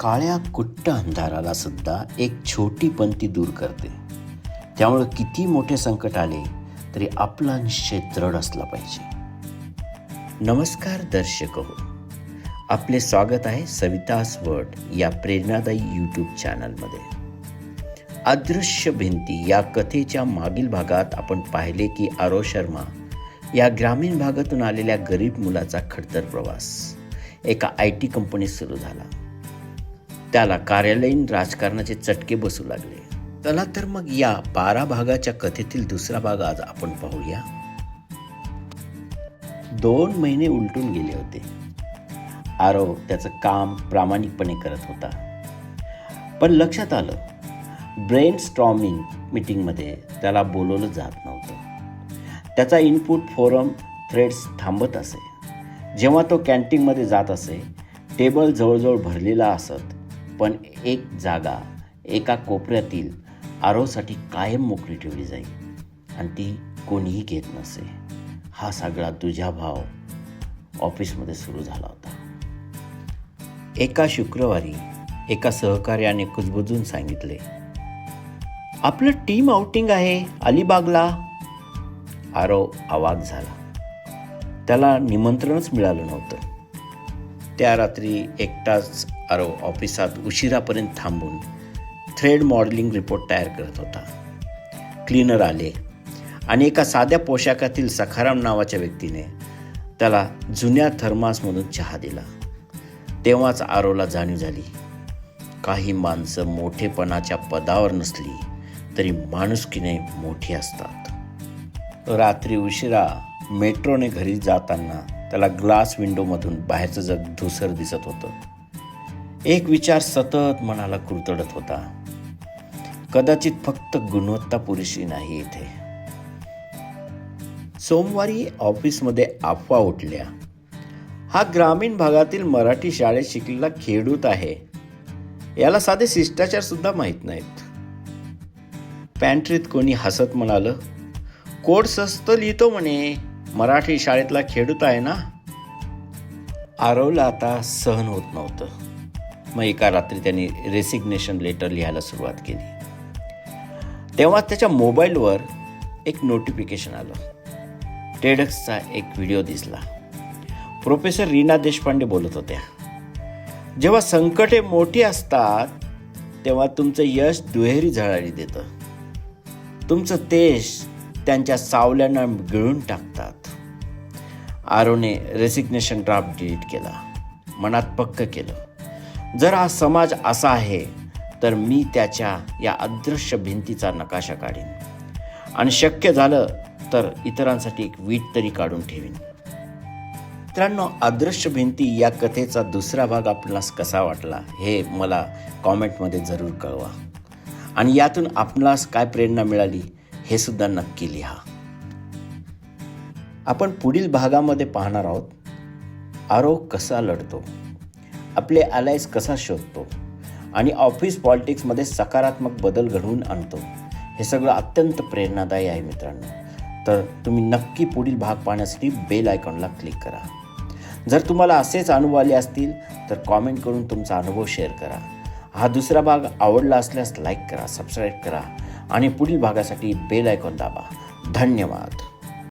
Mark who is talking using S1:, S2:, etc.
S1: काळ्या कुट्ट अंधाराला सुद्धा एक छोटी पंती दूर करते. त्यामुळं किती मोठे संकट आले तरी आपला निश्चय दृढ असला पाहिजे. नमस्कार दर्शक. हो आपले स्वागत आहे सवितास वर्ड या प्रेरणादायी यूट्यूब चॅनलमध्ये अदृश्य भिंती या कथेच्या मागील भागात आपण पाहिले की आरो शर्मा या ग्रामीण भागातून आलेल्या गरीब मुलाचा खडतर प्रवास. एका आय टी कंपनीत सुरू झाला. त्याला कार्यालयीन राजकारणाचे चटके बसू लागले. चला तर मग या बारा भागाच्या कथेतील दुसरा भाग आज आपण पाहूया. दोन महिने उलटून गेले होते. आरव त्याचं काम प्रामाणिकपणे करत होता. पण लक्षात आलं ब्रेन स्ट्रॉमिंग मिटिंगमध्ये त्याला बोलवलं जात नव्हतं. त्याचा इनपुट फोरम थ्रेड्स थांबत असे. जेव्हा तो कॅन्टीनमध्ये जात असे टेबल जवळजवळ भरलेला असत पण एक जागा एका कोपऱ्यातील आरोसाठी कायम मोकळी ठेवली जाई आणि ती कोणीही घेत नसे. हा सगळा तुझ्या भाव ऑफिसमध्ये सुरू झाला होता. एका शुक्रवारी एका सहकार्याने कुजबुजून सांगितले आपलं टीम आउटिंग आहे अलिबागला. आरो आवाज झाला. त्याला निमंत्रणच मिळालं नव्हतं. त्या रात्री एकटाच आरो ऑफिसात उशिरापर्यंत थांबून थ्रेड मॉडेलिंग रिपोर्ट तयार करत होता. क्लीनर आले आणि एका साध्या पोशाखातील सखाराम नावाच्या व्यक्तीने त्याला जुन्या थर्मासमधून चहा दिला. तेव्हाच आरोला जाणीव झाली. काही माणसं मोठेपणाच्या पदावर नसली तरी माणुसकीने मोठी असतात. रात्री उशिरा मेट्रोने घरी जाताना त्याला ग्लास विंडोमधून बाहेरचं जग धुसर दिसत होतं. एक विचार सतत मनाला कुरतडत होता. कदाचित फक्त गुणवत्ता पुरेशी नाही इथे. सोमवारी ऑफिसमध्ये अफवा उठल्या. हा ग्रामीण भागातील मराठी शाळेत शिकलेला खेडूत आहे. याला साधे शिष्टाचार सुद्धा माहीत नाहीत. पॅन्ट्रीत कोणी हसत म्हणालं कोड स्वस्त लिहितो म्हणे. मराठी शाळेतला खेडूत आहे ना? आरवला आता सहन होत नव्हतं. मग एका रात्री त्यांनी रेसिग्नेशन लेटर लिहायला सुरुवात केली. तेव्हा त्याच्या मोबाईलवर एक नोटिफिकेशन आलं. टेडक्सचा एक व्हिडिओ दिसला. प्रोफेसर रीना देशपांडे बोलत होत्या जेव्हा संकटे मोठी असतात तेव्हा तुमचं यश दुहेरी झळाळी देतं. तुमचं तेज त्यांच्या सावल्यांना गिळून टाकतात. आरोने रेसिग्नेशन ड्राफ्ट डिलीट केला. मनात पक्क केलं. जर हा समाज असा आहे तर मी त्याच्या या अदृश्य भिंतीचा नकाशा काढीन. आणि शक्य झालं तर इतरांसाठी एक वीट तरी काढून ठेवीन. मित्रांनो अदृश्य भिंती या कथेचा दुसरा भाग आपणास कसा वाटला हे मला कॉमेंटमध्ये जरूर कळवा. आणि यातून आपणास काय प्रेरणा मिळाली हे सुद्धा नक्की लिहा. आपण पुढील भागामध्ये पाहणार आहोत आरोग कसा लढतो आपले अलायस कसा शोधतो आणि ऑफिस पॉलिटिक्समध्ये सकारात्मक बदल घडवून आणतो हे सगळं अत्यंत प्रेरणादायी आहे मित्रांनो. तर तुम्ही नक्की पुढील भाग पाहण्यासाठी बेल आयकॉनला क्लिक करा. जर तुम्हाला असेच अनुभव आले असतील तर कॉमेंट करून तुमचा अनुभव शेअर करा. हा दुसरा भाग आवडला असल्यास लाईक करा सबस्क्राईब करा आणि पुढील भागासाठी बेल आयकॉन दाबा. धन्यवाद.